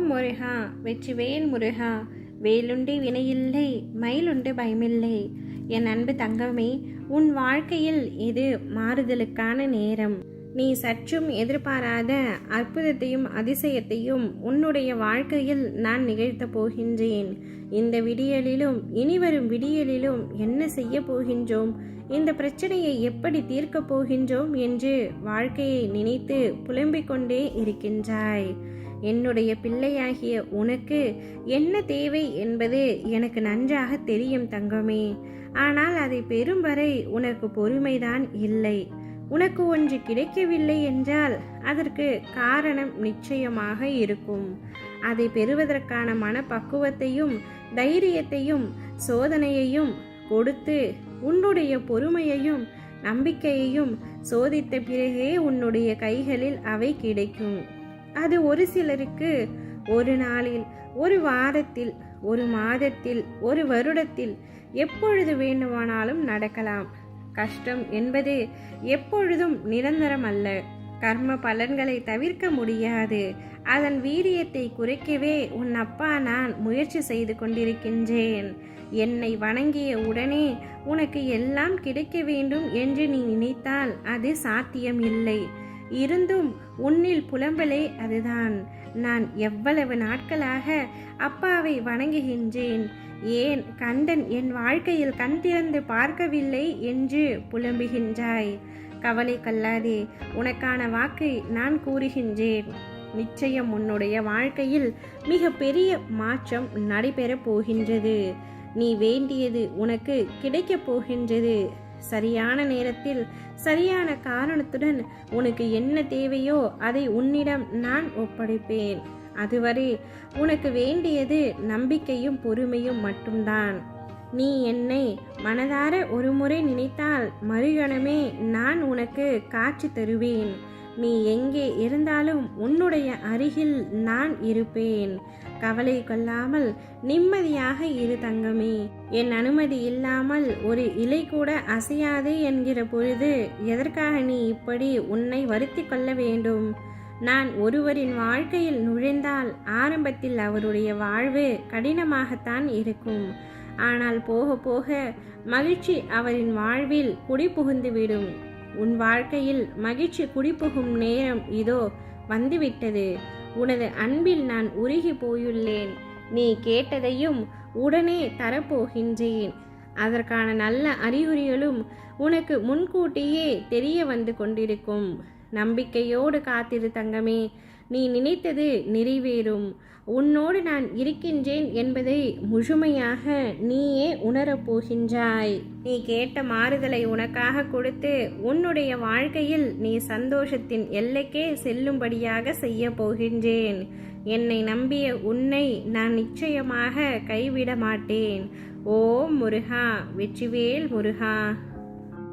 ஓம் முருகா வெற்றிவேல் முருகா. வேலுண்டு வினையில்லை மயிலுண்டு பயமில்லை. என் அன்பு தங்கமே உன் வாழ்க்கையில் இது மாறுதலுக்கான நேரம். நீ சற்றும் எதிர்பாராத அற்புதத்தையும் அதிசயத்தையும் உன்னுடைய வாழ்க்கையில் நான் நிகழ்த்தப் போகின்றேன். இந்த விடியலிலும் இனிவரும் விடியலிலும் என்ன செய்ய போகின்றோம்? இந்த பிரச்சனையை எப்படி தீர்க்கப் போகின்றோம்? என்று வாழ்க்கையை நினைத்து புலம்பிக் கொண்டே இருக்கின்றாய். என்னுடைய பிள்ளையாகிய உனக்கு என்ன தேவை என்பது எனக்கு நன்றாக தெரியும் தங்கமே. ஆனால் அதை பெறும் வரை உனக்கு பொறுமைதான் இல்லை. உனக்கு ஒன்று கிடைக்கவில்லை என்றால் அதற்கு காரணம் நிச்சயமாக இருக்கும். அதை பெறுவதற்கான மனப்பக்குவத்தையும் தைரியத்தையும் சோதனையையும் கொடுத்து உன்னுடைய பொறுமையையும் நம்பிக்கையையும் சோதித்த பிறகே உன்னுடைய கைகளில் அவை கிடைக்கும். அது ஒரு சிலருக்கு ஒரு நாளில் ஒரு வாரத்தில் ஒரு மாதத்தில் ஒரு வருடத்தில் எப்பொழுது வேண்டுமானாலும் நடக்கலாம். கஷ்டம் என்பது எப்பொழுதும் நிரந்தரம் அல்ல. கர்ம பலன்களை தவிர்க்க முடியாது. அதன் வீரியத்தை குறைக்கவே உன் அப்பா நான் முயற்சி செய்து கொண்டிருக்கின்றேன். என்னை வணங்கிய உடனே உனக்கு எல்லாம் கிடைக்க வேண்டும் என்று நீ நினைத்தால் அது சாத்தியம் இல்லை இருந்தும் உன்னில் புலம்பலே அதுதான். நான் எவ்வளவு நாட்களாக அப்பாவை வணங்குகின்றேன். ஏன் கண்டன் என் வாழ்க்கையில் கண் திறந்து பார்க்கவில்லை என்று புலம்புகின்றாய். கவலை கல்லாதே உனக்கான வாக்கை நான் கூறுகின்றேன். நிச்சயம் உன்னுடைய வாழ்க்கையில் மிக பெரிய மாற்றம் நடைபெறப் போகின்றது. நீ வேண்டியது உனக்கு கிடைக்கப் போகின்றது. சரியான நேரத்தில் சரியான காரணத்துடன் உனக்கு என்ன தேவையோ அதை உன்னிடம் நான் ஒப்படைப்பேன். அதுவரை உனக்கு வேண்டியது நம்பிக்கையும் பொறுமையும் மட்டும்தான். நீ என்னை மனதார ஒருமுறை நினைத்தால் மறுகணமே நான் உனக்கு காட்சி தருவேன். நீ எங்கே இருந்தாலும் உன்னுடைய அருகில் நான் இருப்பேன். கவலை கொள்ளாமல் நிம்மதியாக இரு தங்கமே. என் அனுமதி இல்லாமல் ஒரு இலை கூட அசையாதே என்கிற பொழுது எதற்காக நீ இப்படி உன்னை வருத்தி கொள்ள வேண்டும்? நான் ஒருவரின் வாழ்க்கையில் நுழைந்தால் ஆரம்பத்தில் அவருடைய வாழ்வு கடினமாகத்தான் இருக்கும். ஆனால் போக போக மகிழ்ச்சி அவரின் வாழ்வில் குடிபுகுந்துவிடும் உன் வாழ்க்கையில் மகிழ்ச்சி குடிபுகும் நேரம் இதோ வந்துவிட்டது. உனது அன்பில் நான் உருகி போயுள்ளேன். நீ கேட்டதையும் உடனே தரப்போகின்றேன். அதற்கான நல்ல அறிகுறிகளும் உனக்கு முன்கூட்டியே தெரிய வந்து கொண்டிருக்கும். நம்பிக்கையோடு காத்திரு தங்கமே. நீ நினைத்தது நிறைவேறும். உன்னோடு நான் இருக்கின்றேன் என்பதை முழுமையாக நீயே உணரப் போகின்றாய். நீ கேட்ட மாறுதலை உனக்காக கொடுத்து உன்னுடைய வாழ்க்கையில் நீ சந்தோஷத்தின் எல்லைக்கே செல்லும்படியாக செய்ய போகின்றேன். என்னை நம்பிய உன்னை நான் நிச்சயமாக கைவிட மாட்டேன் ஓம் முருகா வெற்றிவேல் முருகா.